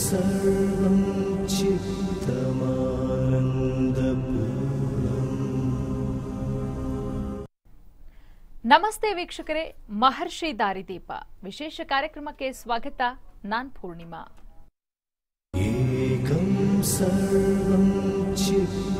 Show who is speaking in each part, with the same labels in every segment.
Speaker 1: सर्वं चित्तमानन्दपूर्णम्
Speaker 2: ನಮಸ್ತೆ ವೀಕ್ಷಕರೇ ಮಹರ್ಷಿ ದಾರಿದೀಪ ವಿಶೇಷ ಕಾರ್ಯಕ್ರಮಕ್ಕೆ ಸ್ವಾಗತ ನಾನ್ ಪೂರ್ಣಿಮಾ
Speaker 1: एकं सर्वं चित्तमानन्दपूर्णम्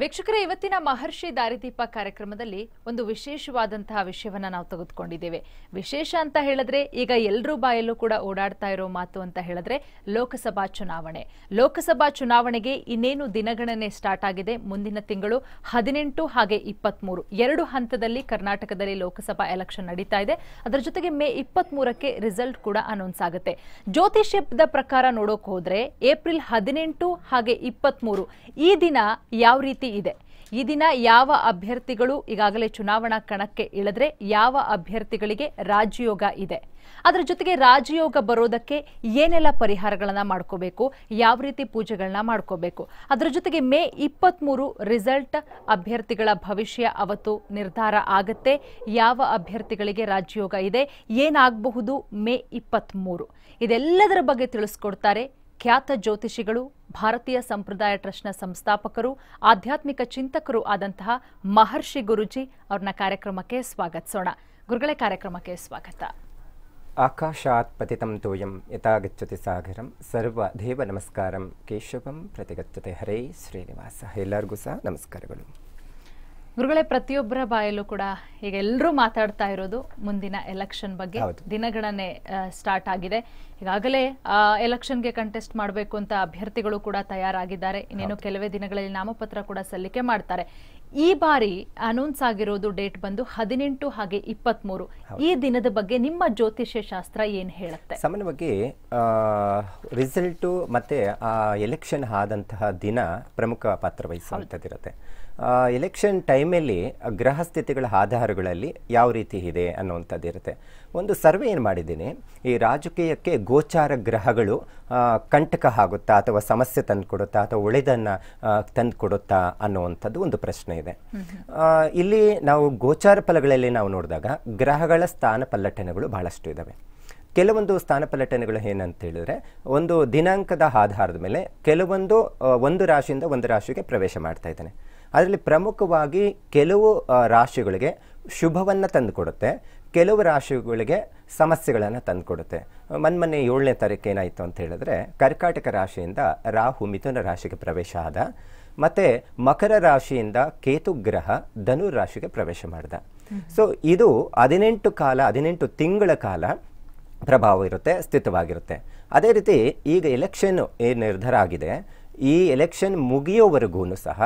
Speaker 2: ವೀಕ್ಷಕರೇ, ಇವತ್ತಿನ ಮಹರ್ಷಿ ದಾರಿದೀಪ ಕಾರ್ಯಕ್ರಮದಲ್ಲಿ ಒಂದು ವಿಶೇಷವಾದಂತಹ ವಿಷಯವನ್ನ ನಾವು ತೆಗೆದುಕೊಂಡಿದ್ದೇವೆ. ವಿಶೇಷ ಅಂತ ಹೇಳಿದ್ರೆ ಈಗ ಎಲ್ಲರೂ ಬಾಯಲ್ಲೂ ಕೂಡ ಓಡಾಡ್ತಾ ಇರೋ ಮಾತು ಅಂತ ಹೇಳಿದ್ರೆ ಲೋಕಸಭಾ ಚುನಾವಣೆ. ಲೋಕಸಭಾ ಚುನಾವಣೆಗೆ ಇನ್ನೇನು ದಿನಗಣನೆ ಸ್ಟಾರ್ಟ್ ಆಗಿದೆ? ಮುಂದಿನ ತಿಂಗಳು ಹದಿನೆಂಟು ಹಾಗೆ ಇಪ್ಪತ್ಮೂರು. ಎರಡು ಹಂತದಲ್ಲಿ ಕರ್ನಾಟಕದಲ್ಲಿ ಲೋಕಸಭಾ ಎಲೆಕ್ಷನ್ ನಡೀತಾ ಇದೆ. ಅದರ ಜೊತೆಗೆ ಮೇ ಇಪ್ಪತ್ಮೂರಕ್ಕೆ ರಿಸಲ್ಟ್ ಕೂಡ ಅನೌನ್ಸ್ ಆಗುತ್ತೆ. ಜ್ಯೋತಿಷ್ಯದ ಪ್ರಕಾರ ನೋಡೋಕೆ ಹೋದ್ರೆ ಏಪ್ರಿಲ್ ಹದಿನೆಂಟು ಹಾಗೆ ಇಪ್ಪತ್ಮೂರು. ಈ ದಿನ ಯಾವ ರೀತಿ ಇದೆ. ಈ ದಿನ ಯಾವ ಅಭ್ಯರ್ಥಿಗಳು ಈಗಾಗಲೇ ಚುನಾವಣಾ ಕಣಕ್ಕೆ ಇಳಿದ್ರೆ ಯಾವ ಅಭ್ಯರ್ಥಿಗಳಿಗೆ ರಾಜಯೋಗ ಇದೆ. ಅದರ ಜೊತೆಗೆ ರಾಜಯೋಗ ಬರೋದಕ್ಕೆ ಏನೆಲ್ಲ ಪರಿಹಾರಗಳನ್ನ ಮಾಡ್ಕೋಬೇಕು, ಯಾವ ರೀತಿ ಪೂಜೆಗಳನ್ನ ಮಾಡ್ಕೋಬೇಕು. ಅದರ ಜೊತೆಗೆ ಮೇ ಇಪ್ಪತ್ಮೂರು ರಿಸಲ್ಟ್ ಅಭ್ಯರ್ಥಿಗಳ ಭವಿಷ್ಯ ಅವತ್ತು ನಿರ್ಧಾರ ಆಗುತ್ತೆ. ಯಾವ ಅಭ್ಯರ್ಥಿಗಳಿಗೆ ರಾಜಯೋಗ ಇದೆ, ಏನಾಗಬಹುದು ಮೇ ಇಪ್ಪತ್ಮೂರು. ಇದೆಲ್ಲದರ ಬಗ್ಗೆ ತಿಳಿಸ್ಕೊಡ್ತಾರೆ ಖ್ಯಾತ ಜ್ಯೋತಿಷಿಗಳು ಭಾರತೀಯ ಸಂಪ್ರದಾಯ ಟ್ರಸ್ಟ್ನ ಸಂಸ್ಥಾಪಕರು, ಆಧ್ಯಾತ್ಮಿಕ ಚಿಂತಕರು ಆದಂತಹ ಮಹರ್ಷಿ ಗುರುಜಿ ಅವ್ರನ್ನ ಕಾರ್ಯಕ್ರಮಕ್ಕೆ ಸ್ವಾಗತಿಸೋಣ ಗುರುಗಳೇ, ಕಾರ್ಯಕ್ರಮಕ್ಕೆ ಸ್ವಾಗತ.
Speaker 3: ಆಕಾಶಾತ್ ಪತಿತಂ ತೋಯಂ ಯಥಾಗಚ್ಚತಿ ಸಾಗರಂ, ಸರ್ವ ದೇವ ನಮಸ್ಕಾರಂ, ಕೇಶವಂ ಪ್ರತಿಗಚ್ಚತೆ ಹರೇ ಶ್ರೀನಿವಾಸ. ಎಲ್ಲರಿಗೂ ಸಹ ನಮಸ್ಕಾರಗಳು.
Speaker 2: ಗುರುಗಳೇ ಪ್ರತಿಯೊಬ್ಬರ ಬಾಯಲ್ಲೂ ಕೂಡ ಈಗ ಎಲ್ಲರೂ ಮಾತಾಡ್ತಾ ಇರೋದು ಮುಂದಿನ ಎಲೆಕ್ಷನ್ ಬಗ್ಗೆ. ದಿನಗಣನೆ ಸ್ಟಾರ್ಟ್ ಆಗಿದೆ. ಈಗಾಗಲೇ ಎಲೆಕ್ಷನ್ಗೆ ಕಂಟೆಸ್ಟ್ ಮಾಡಬೇಕು ಅಂತ ಅಭ್ಯರ್ಥಿಗಳು ಕೂಡ ತಯಾರಾಗಿದ್ದಾರೆ. ಇನ್ನೇನು ಕೆಲವೇ ದಿನಗಳಲ್ಲಿ ನಾಮಪತ್ರ ಕೂಡ ಸಲ್ಲಿಕೆ ಮಾಡ್ತಾರೆ. ಈ ಬಾರಿ ಅನೌನ್ಸ್ ಆಗಿರೋದು ಡೇಟ್ ಬಂದು ಹದಿನೆಂಟು ಹಾಗೆ ಇಪ್ಪತ್ಮೂರು. ಈ ದಿನದ ಬಗ್ಗೆ ನಿಮ್ಮ ಜ್ಯೋತಿಷ್ಯ ಶಾಸ್ತ್ರ ಏನು ಹೇಳುತ್ತೆ?
Speaker 3: ಸಾಮಾನ್ಯವಾಗಿ ರಿಸಲ್ಟು ಮತ್ತೆ ಆ ಎಲೆಕ್ಷನ್ ಆದಂತಹ ದಿನ ಪ್ರಮುಖ ಪಾತ್ರ ವಹಿಸುವಂಥದ್ದಿರುತ್ತೆ. ಎಲೆಕ್ಷನ್ ಟೈಮಲ್ಲಿ ಗ್ರಹ ಸ್ಥಿತಿಗಳ ಆಧಾರಗಳಲ್ಲಿ ಯಾವ ರೀತಿ ಇದೆ ಅನ್ನುವಂಥದ್ದು ಇರುತ್ತೆ. ಒಂದು ಸರ್ವೆ ಏನು ಮಾಡಿದ್ದೀನಿ, ಈ ರಾಜಕೀಯಕ್ಕೆ ಗೋಚಾರ ಗ್ರಹಗಳು ಕಂಟಕ ಆಗುತ್ತಾ ಅಥವಾ ಸಮಸ್ಯೆ ತಂದು ಕೊಡುತ್ತಾ ಅಥವಾ ಒಳ್ಳೆಯದನ್ನು ತಂದುಕೊಡುತ್ತಾ ಅನ್ನುವಂಥದ್ದು ಒಂದು ಪ್ರಶ್ನೆ ಇದೆ. ಇಲ್ಲಿ ನಾವು ಗೋಚಾರ ಫಲಗಳಲ್ಲಿ ನಾವು ನೋಡಿದಾಗ ಗ್ರಹಗಳ ಸ್ಥಾನ ಪಲ್ಲಟನೆಗಳು ಬಹಳಷ್ಟು ಇದ್ದಾವೆ ಕೆಲವೊಂದು ಸ್ಥಾನಪಲ್ಲಟನೆಗಳು ಏನಂತ ಹೇಳಿದ್ರೆ, ಒಂದು ದಿನಾಂಕದ ಆಧಾರದ ಮೇಲೆ ಕೆಲವೊಂದು ಒಂದು ರಾಶಿಯಿಂದ ಒಂದು ರಾಶಿಗೆ ಪ್ರವೇಶ ಮಾಡ್ತಾ ಇದ್ದಾನೆ. ಅದರಲ್ಲಿ ಪ್ರಮುಖವಾಗಿ ಕೆಲವು ರಾಶಿಗಳಿಗೆ ಶುಭವನ್ನು ತಂದುಕೊಡುತ್ತೆ. ಕೆಲವು ರಾಶಿಗಳಿಗೆ ಸಮಸ್ಯೆಗಳನ್ನು ತಂದುಕೊಡುತ್ತೆ. ಮೊನ್ನೆ ಏಳನೇ ತಾರೀಕು ಏನಾಯಿತು ಅಂತ ಹೇಳಿದ್ರೆ ಕರ್ಕಾಟಕ ರಾಶಿಯಿಂದ ರಾಹು ಮಿಥುನ ರಾಶಿಗೆ ಪ್ರವೇಶ ಆದ. ಮತ್ತು ಮಕರ ರಾಶಿಯಿಂದ ಕೇತು ಗ್ರಹ ಧನು ರಾಶಿಗೆ ಪ್ರವೇಶ ಮಾಡಿದ. ಸೊ ಇದು ಹದಿನೆಂಟು ಕಾಲ ಹದಿನೆಂಟು ತಿಂಗಳ ಕಾಲ ಪ್ರಭಾವ ಇರುತ್ತೆ ಸ್ಥಿತವಾಗಿರುತ್ತೆ. ಅದೇ ರೀತಿ ಈಗ ಎಲೆಕ್ಷನ್ ಏನು ನಿರ್ಧಾರ ಆಗಿದೆ. ಈ ಎಲೆಕ್ಷನ್ ಮುಗಿಯೋವರೆಗೂ ಸಹ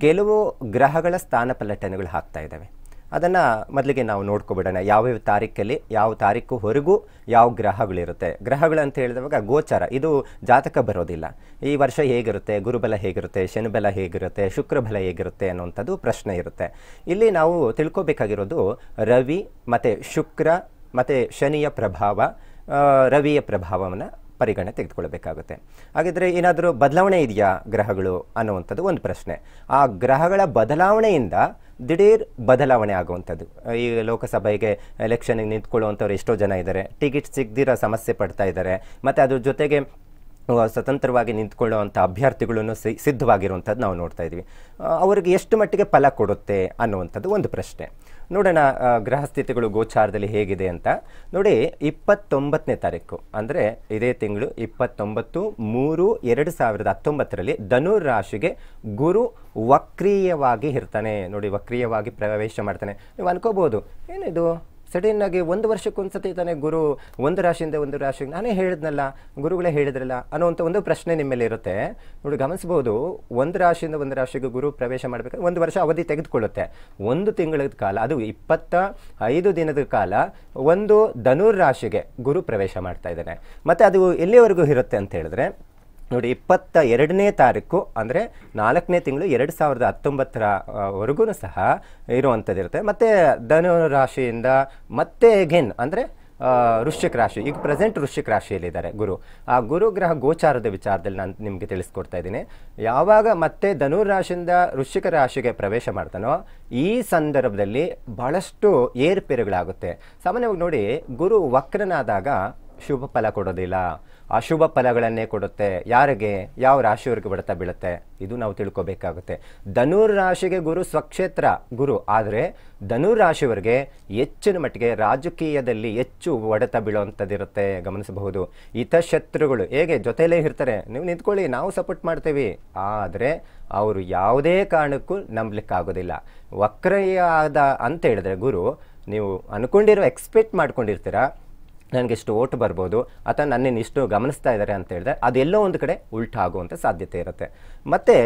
Speaker 3: ಕೆಲವು ಗ್ರಹಗಳ ಸ್ಥಾನ ಪಲ್ಲಟನೆಗಳು ಆಗ್ತಾ ಇದ್ದಾವೆ. ಅದನ್ನು ಮೊದಲಿಗೆ ನಾವು ನೋಡ್ಕೊಬಿಡೋಣ. ಯಾವ್ಯಾವ ತಾರೀಕಲ್ಲಿ ಯಾವ ತಾರೀಕು ಹೊರಗೂ ಯಾವ ಗ್ರಹಗಳಿರುತ್ತೆ. ಗ್ರಹಗಳು ಅಂತ ಹೇಳಿದವಾಗ ಗೋಚಾರ ಇದು ಜಾತಕ ಬರೋದಿಲ್ಲ. ಈ ವರ್ಷ ಹೇಗಿರುತ್ತೆ ಗುರುಬಲ ಹೇಗಿರುತ್ತೆ ಶನಿಬಲ ಹೇಗಿರುತ್ತೆ ಶುಕ್ರಬಲ ಹೇಗಿರುತ್ತೆ ಅನ್ನುವಂಥದ್ದು ಪ್ರಶ್ನೆ ಇರುತ್ತೆ. ಇಲ್ಲಿ ನಾವು ತಿಳ್ಕೊಬೇಕಾಗಿರೋದು ರವಿ ಮತ್ತು ಶುಕ್ರ ಮತ್ತು ಶನಿಯ ಪ್ರಭಾವ ರವಿಯ ಪ್ರಭಾವವನ್ನು ಪರಿಗಣನೆ ತೆಗೆದುಕೊಳ್ಬೇಕಾಗುತ್ತೆ ಹಾಗಿದ್ರೆ ಏನಾದರೂ ಬದಲಾವಣೆ ಇದೆಯಾ ಗ್ರಹಗಳು ಅನ್ನುವಂಥದ್ದು ಒಂದು ಪ್ರಶ್ನೆ. ಆ ಗ್ರಹಗಳ ಬದಲಾವಣೆಯಿಂದ ದಿಢೀರ್ ಬದಲಾವಣೆ ಆಗುವಂಥದ್ದು. ಈ ಲೋಕಸಭೆಗೆ ಎಲೆಕ್ಷನ್ಗೆ ನಿಂತ್ಕೊಳ್ಳುವಂಥವ್ರು ಎಷ್ಟೋ ಜನ ಇದ್ದಾರೆ. ಟಿಕೆಟ್ ಸಿಗದಿರೋ ಸಮಸ್ಯೆ ಪಡ್ತಾ ಇದ್ದಾರೆ. ಮತ್ತು ಅದ್ರ ಜೊತೆಗೆ ಸ್ವತಂತ್ರವಾಗಿ ನಿಂತ್ಕೊಳ್ಳುವಂಥ ಅಭ್ಯರ್ಥಿಗಳನ್ನು ಸಿ ಸಿದ್ಧವಾಗಿರುವಂಥದ್ದು ನಾವು ನೋಡ್ತಾ ಇದ್ದೀವಿ. ಅವರಿಗೆ ಎಷ್ಟು ಮಟ್ಟಿಗೆ ಫಲ ಕೊಡುತ್ತೆ ಅನ್ನುವಂಥದ್ದು ಒಂದು ಪ್ರಶ್ನೆ. ನೋಡೋಣ ಗ್ರಹ ಸ್ಥಿತಿಗಳು ಗೋಚಾರದಲ್ಲಿ ಹೇಗಿದೆ ಅಂತ. ನೋಡಿ, ಇಪ್ಪತ್ತೊಂಬತ್ತನೇ ತಾರೀಕು, ಅಂದರೆ ಇದೇ ತಿಂಗಳು ಇಪ್ಪತ್ತೊಂಬತ್ತು ಮೂರು ಎರಡು ಸಾವಿರದ ಹತ್ತೊಂಬತ್ತರಲ್ಲಿ ಧನುರ್ ರಾಶಿಗೆ ಗುರು ವಕ್ರೀಯವಾಗಿ ಇರ್ತಾನೆ. ನೋಡಿ, ವಕ್ರೀಯವಾಗಿ ಪ್ರವೇಶ ಮಾಡ್ತಾನೆ. ನೀವು ಅನ್ಕೋಬೋದು ಏನಿದು? ಸಡನ್ ಆಗಿ ಒಂದು ವರ್ಷಕ್ಕೊಂದ್ಸತಿ ತಾನೇ ಗುರು ಒಂದು ರಾಶಿಯಿಂದ ಒಂದು ರಾಶಿಗೆ ನಾನೇ ಹೇಳಿದ್ನಲ್ಲ, ಗುರುಗಳೇ ಹೇಳಿದ್ರಲ್ಲ ಅನ್ನೋವಂಥ ಒಂದು ಪ್ರಶ್ನೆ ನಿಮ್ಮಲ್ಲಿ ಮೇಲೆ ಇರುತ್ತೆ. ನೋಡಿ ಗಮನಿಸಬಹುದು ಒಂದು ರಾಶಿಯಿಂದ ಒಂದು ರಾಶಿಗೆ ಗುರು ಪ್ರವೇಶ ಮಾಡಬೇಕಾದ್ರೆ ಒಂದು ವರ್ಷ ಅವಧಿ ತೆಗೆದುಕೊಳ್ಳುತ್ತೆ. ಒಂದು ತಿಂಗಳ ಕಾಲ, ಅದು ಇಪ್ಪತ್ತ ಐದು ದಿನದ ಕಾಲ ಒಂದು ಧನುರ್ ರಾಶಿಗೆ ಗುರು ಪ್ರವೇಶ ಮಾಡ್ತಾ ಇದ್ದಾನೆ. ಮತ್ತು ಅದು ಎಲ್ಲಿಯವರೆಗೂ ಇರುತ್ತೆ ಅಂತ ಹೇಳಿದ್ರೆ ನೋಡಿ, ಇಪ್ಪತ್ತ ಎರಡನೇ ತಾರೀಕು ಅಂದರೆ ನಾಲ್ಕನೇ ತಿಂಗಳು ಎರಡು ಸಾವಿರದ ಹತ್ತೊಂಬತ್ತರ ವರೆಗೂ ಸಹ ಇರುವಂಥದ್ದು ಇರುತ್ತೆ ಮತ್ತು ಧನು ರಾಶಿಯಿಂದ ಮತ್ತೆ ಎಗೇನ್ ಅಂದರೆ ವೃಶ್ಚಿಕ ರಾಶಿ, ಈಗ ಪ್ರೆಸೆಂಟ್ ವೃಶ್ಚಿಕ ರಾಶಿಯಲ್ಲಿದ್ದಾರೆ ಗುರು. ಆ ಗುರು ಗ್ರಹ ಗೋಚಾರದ ವಿಚಾರದಲ್ಲಿ ನಾನು ನಿಮಗೆ ತಿಳಿಸ್ಕೊಡ್ತಾ ಇದ್ದೀನಿ. ಯಾವಾಗ ಮತ್ತೆ ಧನುರ್ ರಾಶಿಯಿಂದ ವೃಶ್ಚಿಕ ರಾಶಿಗೆ ಪ್ರವೇಶ ಮಾಡ್ತಾನೋ, ಈ ಸಂದರ್ಭದಲ್ಲಿ ಭಾಳಷ್ಟು ಏರುಪೇರುಗಳಾಗುತ್ತೆ. ಸಾಮಾನ್ಯವಾಗಿ ನೋಡಿ, ಗುರು ವಕ್ರನಾದಾಗ ಶುಭ ಫಲ ಕೊಡೋದಿಲ್ಲ. ಅಶುಭ ಫಲಗಳನ್ನೇ ಕೊಡುತ್ತೆ. ಯಾರಿಗೆ? ಯಾವ ರಾಶಿಯವರಿಗೆ ಬಡತ ಬೀಳುತ್ತೆ? ಇದು ನಾವು ತಿಳ್ಕೊಬೇಕಾಗುತ್ತೆ. ಧನುರ್ ರಾಶಿಗೆ ಗುರು ಸ್ವಕ್ಷೇತ್ರ ಗುರು. ಆದರೆ ಧನುರ್ ರಾಶಿಯವರಿಗೆ ಹೆಚ್ಚಿನ ಮಟ್ಟಿಗೆ ರಾಜಕೀಯದಲ್ಲಿ ಹೆಚ್ಚು ಒಡೆತ ಬೀಳುವಂಥದ್ದಿರುತ್ತೆ. ಗಮನಿಸಬಹುದು. ಹಿತಶತ್ರುಗಳು ಹೇಗೆ ಜೊತೆಯಲ್ಲೇ ಇರ್ತಾರೆ? ನೀವು ನಿಂತ್ಕೊಳ್ಳಿ, ನಾವು ಸಪೋರ್ಟ್ ಮಾಡ್ತೀವಿ. ಆದರೆ ಅವರು ಯಾವುದೇ ಕಾರಣಕ್ಕೂ ನಂಬಲಿಕ್ಕಾಗೋದಿಲ್ಲ. ವಕ್ರಯಾದ ಅಂತ ಹೇಳಿದ್ರೆ ಗುರು, ನೀವು ಅನ್ಕೊಂಡಿರೋ ಎಕ್ಸ್ಪೆಕ್ಟ್ ಮಾಡ್ಕೊಂಡಿರ್ತೀರಾ? ನನಗೆ ಇಷ್ಟು ಓಟ್ ಬರ್ಬೋದು, ಅಥವಾ ನನ್ನನ್ನು ಇಷ್ಟು ಗಮನಿಸ್ತಾ ಇದ್ದಾರೆ ಅಂತ ಹೇಳಿದ್ರೆ ಅದೆಲ್ಲೋ ಒಂದು ಕಡೆ ಉಲ್ಟಾ ಆಗುವಂಥ ಸಾಧ್ಯತೆ ಇರುತ್ತೆ. ಮತ್ತು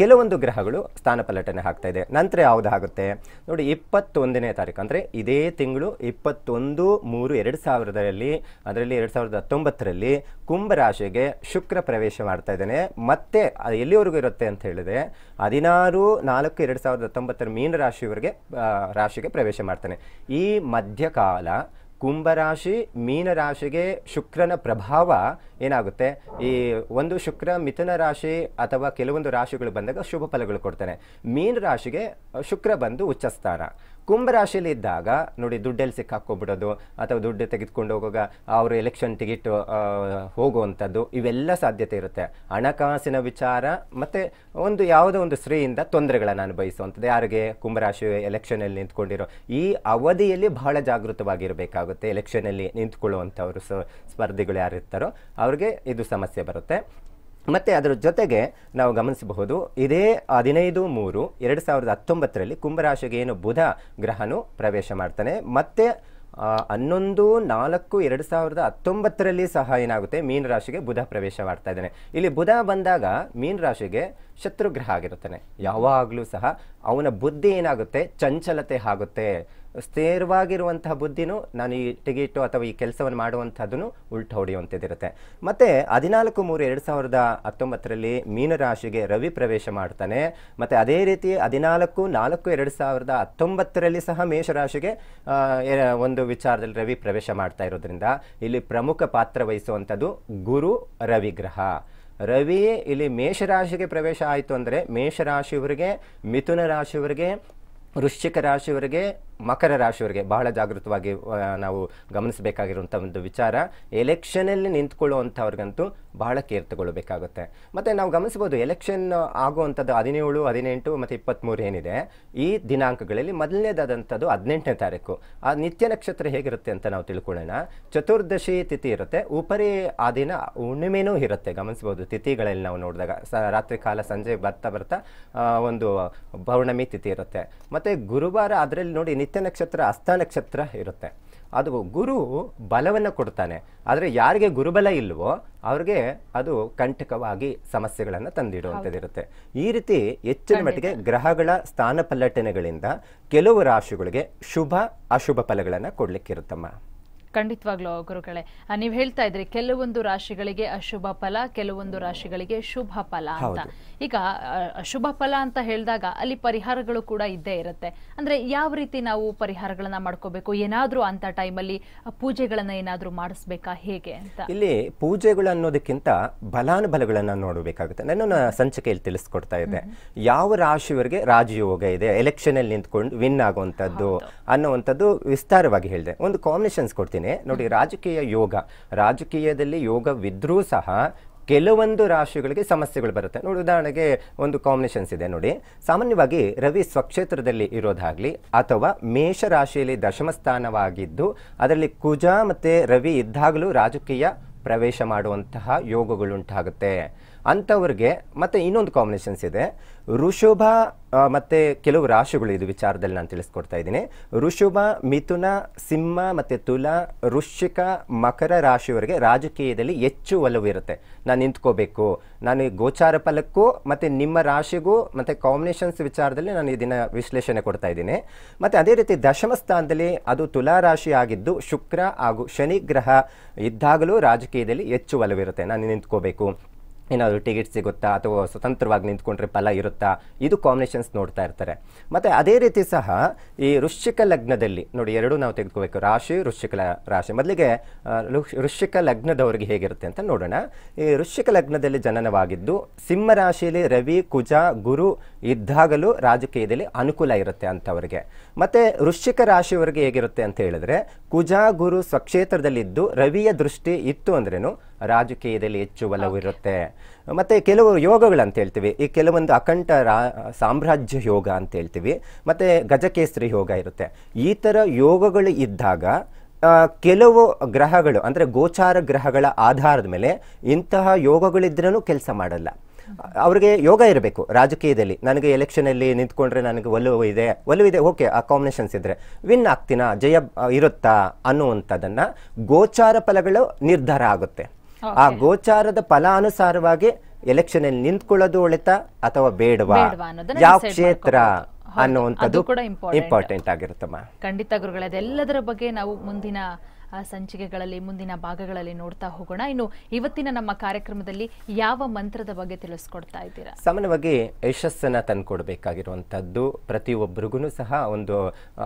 Speaker 3: ಕೆಲವೊಂದು ಗ್ರಹಗಳು ಸ್ಥಾನ ಪಲ್ಲಟನೆ ಆಗ್ತಾ ಇದೆ. ನಂತರ ಯಾವುದಾಗುತ್ತೆ ನೋಡಿ, ಇಪ್ಪತ್ತೊಂದನೇ ತಾರೀಕು, ಅಂದರೆ ಇದೇ ತಿಂಗಳು ಇಪ್ಪತ್ತೊಂದು ಮೂರು ಎರಡು ಸಾವಿರದಲ್ಲಿ, ಅದರಲ್ಲಿ ಎರಡು ಸಾವಿರದ ಹತ್ತೊಂಬತ್ತರಲ್ಲಿ ಕುಂಭರಾಶಿಗೆ ಶುಕ್ರ ಪ್ರವೇಶ ಮಾಡ್ತಾ ಇದ್ದಾನೆ. ಮತ್ತೆ, ಅದು ಎಲ್ಲಿವರೆಗೂ ಇರುತ್ತೆ ಅಂತ ಹೇಳಿದ್ರೆ ಹದಿನಾರು ನಾಲ್ಕು ಎರಡು ಸಾವಿರದ ಹತ್ತೊಂಬತ್ತರ ಮೀನ ರಾಶಿವರೆಗೆ ರಾಶಿಗೆ ಪ್ರವೇಶ ಮಾಡ್ತಾನೆ. ಈ ಮಧ್ಯಕಾಲ ಕುಂಭರಾಶಿ, ಮೀನರಾಶಿಗೆ ಶುಕ್ರನ ಪ್ರಭಾವ ಏನಾಗುತ್ತೆ? ಈ ಒಂದು ಶುಕ್ರ ಮಿಥುನ ರಾಶಿ ಅಥವಾ ಕೆಲವೊಂದು ರಾಶಿಗಳು ಬಂದಾಗ ಶುಭ ಫಲಗಳು ಕೊಡ್ತಾನೆ ಮೀನ ರಾಶಿಗೆ ಶುಕ್ರ ಬಂದು ಉಚ್ಚ ಸ್ಥಾನ ಕುಂಭರಾಶಿಯಲ್ಲಿ ಇದ್ದಾಗ ನೋಡಿ ದುಡ್ಡಲ್ಲಿ ಸಿಕ್ಕಾಕ್ಕೊಬಿಡೋದು, ಅಥವಾ ದುಡ್ಡು ತೆಗೆದುಕೊಂಡು ಹೋಗುವಾಗ ಅವರು ಎಲೆಕ್ಷನ್ ಟಿಕೆಟ್ ಹೋಗುವಂಥದ್ದು, ಇವೆಲ್ಲ ಸಾಧ್ಯತೆ ಇರುತ್ತೆ. ಹಣಕಾಸಿನ ವಿಚಾರ, ಮತ್ತು ಒಂದು ಯಾವುದೋ ಒಂದು ಸ್ತ್ರೀಯಿಂದ ತೊಂದರೆಗಳನ್ನು ಅನುಭವಿಸುವಂಥದ್ದು. ಯಾರಿಗೆ? ಕುಂಭರಾಶಿ ಎಲೆಕ್ಷನಲ್ಲಿ ನಿಂತ್ಕೊಂಡಿರೋ, ಈ ಅವಧಿಯಲ್ಲಿ ಬಹಳ ಜಾಗೃತವಾಗಿರಬೇಕಾಗುತ್ತೆ ಎಲೆಕ್ಷನಲ್ಲಿ ನಿಂತ್ಕೊಳ್ಳುವಂಥವ್ರು ಸ್ಪರ್ಧಿಗಳು ಯಾರಿರ್ತಾರೋ, ಅವ್ರಿಗೆ ಇದು ಸಮಸ್ಯೆ ಬರುತ್ತೆ. ಮತ್ತು ಅದರ ಜೊತೆಗೆ ನಾವು ಗಮನಿಸಬಹುದು, ಇದೇ ಹದಿನೈದು ಮೂರು ಎರಡು ಸಾವಿರದ ಹತ್ತೊಂಬತ್ತರಲ್ಲಿ ಕುಂಭರಾಶಿಗೆ ಏನು ಬುಧ ಗ್ರಹನು ಪ್ರವೇಶ ಮಾಡ್ತಾನೆ. ಮತ್ತು ಹನ್ನೊಂದು ನಾಲ್ಕು ಎರಡು ಸಾವಿರದ ಹತ್ತೊಂಬತ್ತರಲ್ಲಿ ಸಹ ಏನಾಗುತ್ತೆ, ಮೀನ ರಾಶಿಗೆ ಬುಧ ಪ್ರವೇಶ ಮಾಡ್ತಾ ಇದ್ದಾನೆ. ಇಲ್ಲಿ ಬುಧ ಬಂದಾಗ ಮೀನ ರಾಶಿಗೆ ಶತ್ರುಗ್ರಹ ಆಗಿರುತ್ತಾನೆ. ಯಾವಾಗಲೂ ಸಹ ಅವನ ಬುದ್ಧಿ ಏನಾಗುತ್ತೆ, ಚಂಚಲತೆ ಆಗುತ್ತೆ. ಸ್ಥಿರವಾಗಿರುವಂತಹ ಬುದ್ಧಿನೂ ನಾನು ಈ ಟಿಕೆಟು ಅಥವಾ ಈ ಕೆಲಸವನ್ನು ಮಾಡುವಂಥದ್ದನ್ನು ಉಲ್ಟ ಹೊಡೆಯುವಂಥದ್ದಿರುತ್ತೆ. ಮತ್ತು ಹದಿನಾಲ್ಕು ಮೂರು ಎರಡು ಸಾವಿರದ ಹತ್ತೊಂಬತ್ತರಲ್ಲಿ ಮೀನರಾಶಿಗೆ ರವಿ ಪ್ರವೇಶ ಮಾಡ್ತಾನೆ. ಮತ್ತು ಅದೇ ರೀತಿ ಹದಿನಾಲ್ಕು, ನಾಲ್ಕು, ಎರಡು ಸಾವಿರದ ಹತ್ತೊಂಬತ್ತರಲ್ಲಿ ಸಹ ಮೇಷರಾಶಿಗೆ ಒಂದು ವಿಚಾರದಲ್ಲಿ ರವಿ ಪ್ರವೇಶ ಮಾಡ್ತಾ ಇರೋದ್ರಿಂದ ಇಲ್ಲಿ ಪ್ರಮುಖ ಪಾತ್ರ ವಹಿಸುವಂಥದ್ದು ಗುರು ರವಿಗ್ರಹ ರವಿ ಇಲ್ಲಿ ಮೇಷರಾಶಿಗೆ ಪ್ರವೇಶ ಆಯಿತು ಅಂದರೆ ಮೇಷರಾಶಿಯವರಿಗೆ, ಮಿಥುನ ರಾಶಿಯವರಿಗೆ, ವೃಶ್ಚಿಕ ರಾಶಿಯವರಿಗೆ ಮಕರ ರಾಶಿಯವರಿಗೆ ಬಹಳ ಜಾಗೃತವಾಗಿ ನಾವು ಗಮನಿಸಬೇಕಾಗಿರುವಂಥ ಒಂದು ವಿಚಾರ, ಎಲೆಕ್ಷನಲ್ಲಿ ನಿಂತ್ಕೊಳ್ಳುವಂಥವ್ರಿಗಂತೂ ಬಹಳ ಕೇರ್ ತಗೊಳ್ಬೇಕಾಗುತ್ತೆ. ಮತ್ತು ನಾವು ಗಮನಿಸ್ಬೋದು ಎಲೆಕ್ಷನ್ ಆಗುವಂಥದ್ದು ಹದಿನೇಳು, ಹದಿನೆಂಟು ಮತ್ತು ಇಪ್ಪತ್ತ್ಮೂರು ಏನಿದೆ, ಈ ದಿನಾಂಕಗಳಲ್ಲಿ ಮೊದಲನೇದಾದಂಥದ್ದು ಹದಿನೆಂಟನೇ ತಾರೀಕು. ಆ ನಿತ್ಯ ನಕ್ಷತ್ರ ಹೇಗಿರುತ್ತೆ ಅಂತ ನಾವು ತಿಳ್ಕೊಳ್ಳೋಣ. ಚತುರ್ದಶಿ ತಿಥಿ ಇರುತ್ತೆ, ಉಪರಿ ಆ ದಿನ ಹುಣ್ಣಿಮೆನೂ ಇರುತ್ತೆ. ಗಮನಿಸ್ಬೋದು ತಿಥಿಗಳಲ್ಲಿ ನಾವು ನೋಡಿದಾಗ, ಸ, ರಾತ್ರಿ ಕಾಲ ಸಂಜೆ ಬರ್ತಾ ಬರ್ತಾ ಒಂದು ಪೌರ್ಣಮಿ ತಿಥಿ ಇರುತ್ತೆ. ಮತ್ತು ಗುರುವಾರ ಅದರಲ್ಲಿ ನೋಡಿ ನಿತ್ಯ ನಕ್ಷತ್ರ ಅಸ್ತ ನಕ್ಷತ್ರ ಇರುತ್ತೆ. ಅದು ಗುರು ಬಲವನ್ನು ಕೊಡ್ತಾನೆ. ಆದರೆ ಯಾರಿಗೆ ಗುರುಬಲ ಇಲ್ವೋ ಅವ್ರಿಗೆ ಅದು ಕಂಟಕವಾಗಿ ಸಮಸ್ಯೆಗಳನ್ನು ತಂದಿಡುವಂಥದ್ದಿರುತ್ತೆ ಈ ರೀತಿ ಹೆಚ್ಚಿನ ಮಟ್ಟಿಗೆ ಗ್ರಹಗಳ ಸ್ಥಾನ ಪಲ್ಲಟನೆಗಳಿಂದ ಕೆಲವು ರಾಶಿಗಳಿಗೆ ಶುಭ ಅಶುಭ ಫಲಗಳನ್ನು ಕೊಡ್ಲಿಕ್ಕಿರುತ್ತಮ್ಮ.
Speaker 2: ಖಂಡಿತವಾಗ್ಲೂ ಗುರುಗಳೇ ನೀವು ಹೇಳ್ತಾ ಇದ್ರಿ ಕೆಲವೊಂದು ರಾಶಿಗಳಿಗೆ ಅಶುಭ ಫಲ ಕೆಲವೊಂದು ರಾಶಿಗಳಿಗೆ ಶುಭ ಫಲ ಅಂತ. ಈಗ ಅಶುಭ ಫಲ ಅಂತ ಹೇಳಿದಾಗ ಅಲ್ಲಿ ಪರಿಹಾರಗಳು ಕೂಡ ಇದ್ದೇ ಇರುತ್ತೆ. ಅಂದ್ರೆ ಯಾವ ರೀತಿ ನಾವು ಪರಿಹಾರಗಳನ್ನ ಮಾಡ್ಕೋಬೇಕು? ಏನಾದ್ರೂ ಅಂತ ಟೈಮಲ್ಲಿ ಪೂಜೆಗಳನ್ನ ಏನಾದ್ರೂ ಮಾಡಿಸ್ಬೇಕಾ? ಹೇಗೆ ಅಂತ?
Speaker 3: ಇಲ್ಲಿ ಪೂಜೆಗಳು ಅನ್ನೋದಕ್ಕಿಂತ ಬಲಾನುಬಲಗಳನ್ನು ನೋಡಬೇಕಾಗುತ್ತೆ. ನಾನು ನನ್ನ ಸಂಚಿಕೆಯಲ್ಲಿ ತಿಳಿಸ್ಕೊಡ್ತಾ ಇದ್ದೆ. ಯಾವ ರಾಶಿಯವರಿಗೆ ರಾಜಯೋಗ ಇದೆ ಎಲೆಕ್ಷನ್ ಅಲ್ಲಿ ನಿಂತ್ಕೊಂಡು ವಿನ್ ಆಗುವಂತದ್ದು ಅನ್ನುವಂಥದ್ದು ವಿಸ್ತಾರವಾಗಿ ಹೇಳಿದೆ. ಒಂದು ಕಾಂಬಿನೇಷನ್ಸ್ ಕೊಡ್ತೀನಿ. ನೋಡಿ ರಾಜಕೀಯ ಯೋಗ, ರಾಜಕೀಯದಲ್ಲಿ ಯೋಗವಿದ್ರೂ ಸಹ ಕೆಲವೊಂದು ರಾಶಿಗಳಿಗೆ ಸಮಸ್ಯೆಗಳು ಬರುತ್ತೆ. ನೋಡಿ ಉದಾಹರಣೆಗೆ ಒಂದು ಕಾಂಬಿನೇಷನ್ಸ್ ಇದೆ ನೋಡಿ. ಸಾಮಾನ್ಯವಾಗಿ ರವಿ ಸ್ವಕ್ಷೇತ್ರದಲ್ಲಿ ಇರೋದಾಗ್ಲಿ ಅಥವಾ ಮೇಷ ರಾಶಿಯಲ್ಲಿ ದಶಮ ಸ್ಥಾನವಾಗಿದ್ದು ಅದರಲ್ಲಿ ಕುಜ ಮತ್ತು ರವಿ ಇದ್ದಾಗಲೂ ರಾಜಕೀಯ ಪ್ರವೇಶ ಮಾಡುವಂತಹ ಯೋಗಗಳುಂಟಾಗುತ್ತೆ. ಅಂಥವ್ರಿಗೆ ಮತ್ತೆ ಇನ್ನೊಂದು ಕಾಂಬಿನೇಷನ್ಸ್ ಇದೆ. ಋಷಭ ಮತ್ತು ಕೆಲವು ರಾಶಿಗಳು ಇದು ವಿಚಾರದಲ್ಲಿ ನಾನು ತಿಳಿಸ್ಕೊಡ್ತಾ ಇದ್ದೀನಿ. ಋಷಭ, ಮಿಥುನ, ಸಿಂಹ ಮತ್ತು ತುಲ, ವೃಶ್ಚಿಕ, ಮಕರ ರಾಶಿಯವರಿಗೆ ರಾಜಕೀಯದಲ್ಲಿ ಹೆಚ್ಚು ಒಲವು ಇರುತ್ತೆ. ನಾನು ನಿಂತ್ಕೋಬೇಕು. ನಾನು ಗೋಚಾರ ಫಲಕ್ಕೂ ಮತ್ತು ನಿಮ್ಮ ರಾಶಿಗೂ ಮತ್ತು ಕಾಂಬಿನೇಷನ್ಸ್ ವಿಚಾರದಲ್ಲಿ ನಾನು ಇದನ್ನು ವಿಶ್ಲೇಷಣೆ ಕೊಡ್ತಾ ಇದ್ದೀನಿ. ಮತ್ತು ಅದೇ ರೀತಿ ದಶಮ ಸ್ಥಾನದಲ್ಲಿ ಅದು ತುಲಾ ರಾಶಿ ಆಗಿದ್ದು ಶುಕ್ರ ಹಾಗೂ ಶನಿ ಗ್ರಹ ಇದ್ದಾಗಲೂ ರಾಜಕೀಯದಲ್ಲಿ ಹೆಚ್ಚು ಒಲವಿರುತ್ತೆ ನಾನು ನಿಂತ್ಕೋಬೇಕು. ಏನಾದರೂ ಟಿಕೆಟ್ ಸಿಗುತ್ತಾ ಅಥವಾ ಸ್ವತಂತ್ರವಾಗಿ ನಿಂತ್ಕೊಂಡ್ರೆ ಫಲ ಇರುತ್ತಾ? ಇದು ಕಾಂಬಿನೇಷನ್ಸ್ ನೋಡ್ತಾ ಇರ್ತಾರೆ. ಮತ್ತು ಅದೇ ರೀತಿ ಸಹ ಈ ವೃಶ್ಚಿಕ ಲಗ್ನದಲ್ಲಿ ನೋಡಿ ಎರಡೂ ನಾವು ತೆಗೆದುಕೋಬೇಕು. ರಾಶಿ, ವೃಶ್ಚಿಕ ರಾಶಿ. ಮೊದಲಿಗೆ ಋಷಿಕ ಲಗ್ನದವರಿಗೆ ಹೇಗಿರುತ್ತೆ ಅಂತ ನೋಡೋಣ. ಈ ವೃಶ್ಚಿಕ ಲಗ್ನದಲ್ಲಿ ಜನನವಾಗಿದ್ದು ಸಿಂಹ ರಾಶಿಯಲ್ಲಿ ರವಿ, ಕುಜ, ಗುರು ಇದ್ದಾಗಲೂ ರಾಜಕೀಯದಲ್ಲಿ ಅನುಕೂಲ ಇರುತ್ತೆ ಅಂಥವ್ರಿಗೆ ಮತ್ತು ವೃಶ್ಚಿಕ ರಾಶಿಯವರಿಗೆ ಹೇಗಿರುತ್ತೆ ಅಂತ ಹೇಳಿದ್ರೆ ಕುಜ, ಗುರು ಸ್ವಕ್ಷೇತ್ರದಲ್ಲಿದ್ದು ರವಿಯ ದೃಷ್ಟಿ ಇತ್ತು ಅಂದ್ರೇನು ರಾಜಕೀಯದಲ್ಲಿ ಹೆಚ್ಚು ಒಲವು ಇರುತ್ತೆ. ಮತ್ತೆ ಕೆಲವು ಯೋಗಗಳು ಅಂತ ಹೇಳ್ತೀವಿ. ಈ ಕೆಲವೊಂದು ಅಖಂಡ ರಾ ಸಾಮ್ರಾಜ್ಯ ಯೋಗ ಅಂತ ಹೇಳ್ತೀವಿ. ಮತ್ತೆ ಗಜಕೇಸರಿ ಯೋಗ ಇರುತ್ತೆ. ಈ ಥರ ಯೋಗಗಳು ಇದ್ದಾಗ ಕೆಲವು ಗ್ರಹಗಳು ಅಂದರೆ ಗೋಚಾರ ಗ್ರಹಗಳ ಆಧಾರದ ಮೇಲೆ ಇಂತಹ ಯೋಗಗಳಿದ್ರೂ ಕೆಲಸ ಮಾಡಲ್ಲ. ಅವ್ರಿಗೆ ಯೋಗ ಇರಬೇಕು ರಾಜಕೀಯದಲ್ಲಿ. ನನಗೆ ಎಲೆಕ್ಷನಲ್ಲಿ ನಿಂತ್ಕೊಂಡ್ರೆ ನನಗೆ ಒಲವು ಇದೆ. ಒಲವು ಇದೆ ಓಕೆ ಆ ಕಾಂಬಿನೇಷನ್ಸ್ ಇದ್ರೆ. ವಿನ್ ಆಗ್ತೀನಾ? ಜಯ ಇರುತ್ತಾ? ಅನ್ನುವಂಥದ್ದನ್ನ ಗೋಚಾರ ಫಲಗಳು ನಿರ್ಧಾರ ಆಗುತ್ತೆ. ಆ ಗೋಚಾರದ ಫಲಾನುಸಾರವಾಗಿ ಎಲೆಕ್ಷನ್ ಅಲ್ಲಿ ನಿಂತ್ಕೊಳ್ಳೋದು ಒಳಿತ ಅಥವಾ ಬೇಡವಾ ಯಾವ ಕ್ಷೇತ್ರ. ಅನ್ನುವಂಥದ್ದು
Speaker 2: ಅದು ಕೂಡ important.
Speaker 3: ಇಂಪಾರ್ಟೆಂಟ್ ಆಗಿರುತ್ತಮ್ಮ
Speaker 2: ಖಂಡಿತ ಗುರುಗಳೇ ಅದೆಲ್ಲದರ ಬಗ್ಗೆ ನಾವು ಮುಂದಿನ ಸಂಚಿಕೆಗಳಲ್ಲಿ, ಮುಂದಿನ ಭಾಗಗಳಲ್ಲಿ ನೋಡ್ತಾ ಹೋಗೋಣ. ಇನ್ನು ಇವತ್ತಿನ ನಮ್ಮ ಕಾರ್ಯಕ್ರಮದಲ್ಲಿ ಯಾವ ಮಂತ್ರದ ಬಗ್ಗೆ ತಿಳಿಸ್ಕೊಡ್ತಾ ಇದ್ದೀರಾ?
Speaker 3: ಸಾಮಾನ್ಯವಾಗಿ ಯಶಸ್ಸನ್ನು ತಂದುಕೊಡ್ಬೇಕಾಗಿರುವಂಥದ್ದು ಪ್ರತಿಯೊಬ್ಬರಿಗೂ ಸಹ ಒಂದು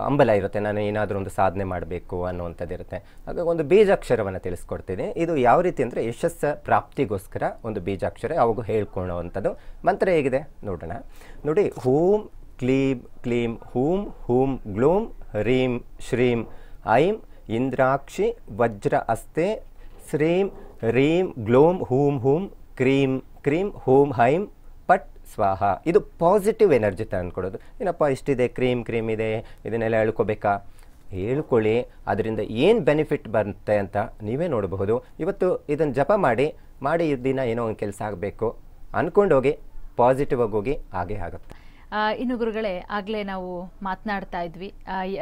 Speaker 3: ಅಂಬಲ ಇರುತ್ತೆ. ನಾನು ಏನಾದರೂ ಒಂದು ಸಾಧನೆ ಮಾಡಬೇಕು ಅನ್ನುವಂಥದ್ದು ಇರುತ್ತೆ ಹಾಗಾಗಿ ಒಂದು ಬೀಜಾಕ್ಷರವನ್ನು ತಿಳಿಸ್ಕೊಡ್ತೀನಿ. ಇದು ಯಾವ ರೀತಿ ಅಂದರೆ ಯಶಸ್ಸ ಪ್ರಾಪ್ತಿಗೋಸ್ಕರ ಒಂದು ಬೀಜಾಕ್ಷರ ಯಾವಾಗೂ ಹೇಳ್ಕೊಳ್ಳುವಂಥದ್ದು. ಮಂತ್ರ ಹೇಗಿದೆ? ನೋಡೋಣ. ನೋಡಿ, ಹೂಂ ಕ್ಲೀಂ ಕ್ಲೀಂ, ಹೂಂ ಹೂಂ, ಗ್ಲೂಂ, ಹ್ರೀಂ, ಶ್ರೀಂ, ಐಂ ಇಂದ್ರಾಕ್ಷಿ, ವಜ್ರ ಅಸ್ತೆ ಶ್ರೀಂ ರೀಂ, ಗ್ಲೋಂ, ಹೂಂ ಹೂಂ, ಕ್ರೀಂ ಕ್ರೀಂ, ಹೂಂ, ಹೈಂ, ಪಟ್, ಸ್ವಾಹ. ಇದು ಪಾಸಿಟಿವ್ ಎನರ್ಜಿ ತಂದ್ಕೊಡೋದು ಏನಪ್ಪ, ಇಷ್ಟಿದೆ ಕ್ರೀಮ್ ಕ್ರೀಮ್ ಇದೆ, ಇದನ್ನೆಲ್ಲ ಹೇಳ್ಕೋಬೇಕಾ? ಹೇಳ್ಕೊಳ್ಳಿ. ಅದರಿಂದ ಏನು ಬೆನಿಫಿಟ್ ಬರುತ್ತೆ ಅಂತ ನೀವೇ ನೋಡಬಹುದು. ಇವತ್ತು ಇದನ್ನು ಜಪ ಮಾಡಿ ಮಾಡಿ ದಿನ ಏನೋ ಒಂದು ಕೆಲಸ ಆಗಬೇಕು. ಅಂದ್ಕೊಂಡೋಗಿ ಪಾಸಿಟಿವ್ ಆಗಿ ಹೋಗಿ, ಹಾಗೆ ಆಗುತ್ತೆ.
Speaker 2: ಇನ್ನು ಗುರುಗಳೇ, ಆಗಲೇ ನಾವು ಮಾತನಾಡ್ತಾ ಇದ್ವಿ.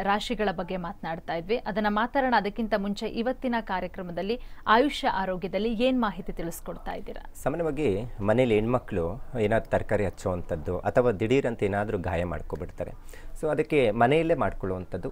Speaker 2: ರಾಶಿಗಳ ಬಗ್ಗೆ ಮಾತನಾಡ್ತಾ ಇದ್ವಿ. ಅದನ್ನ ಮಾತಾಡೋಣ. ಅದಕ್ಕಿಂತ ಮುಂಚೆ ಇವತ್ತಿನ ಕಾರ್ಯಕ್ರಮದಲ್ಲಿ ಆಯುಷ್ಯ ಆರೋಗ್ಯದಲ್ಲಿ ಏನು ಮಾಹಿತಿ ತಿಳಿಸ್ಕೊಡ್ತಾ ಇದ್ದೀರಾ?
Speaker 3: ಸಾಮಾನ್ಯವಾಗಿ ಮನೇಲಿ ಹೆಣ್ಮಕ್ಳು ಏನಾದ್ರು ತರಕಾರಿ ಹಚ್ಚುವಂಥದ್ದು ಅಥವಾ ದಿಢೀರಂತ ಏನಾದರೂ ಗಾಯ ಮಾಡ್ಕೊಬಿಡ್ತಾರೆ. ಸೊ ಅದಕ್ಕೆ ಮನೆಯಲ್ಲೇ ಮಾಡ್ಕೊಳ್ಳುವಂಥದ್ದು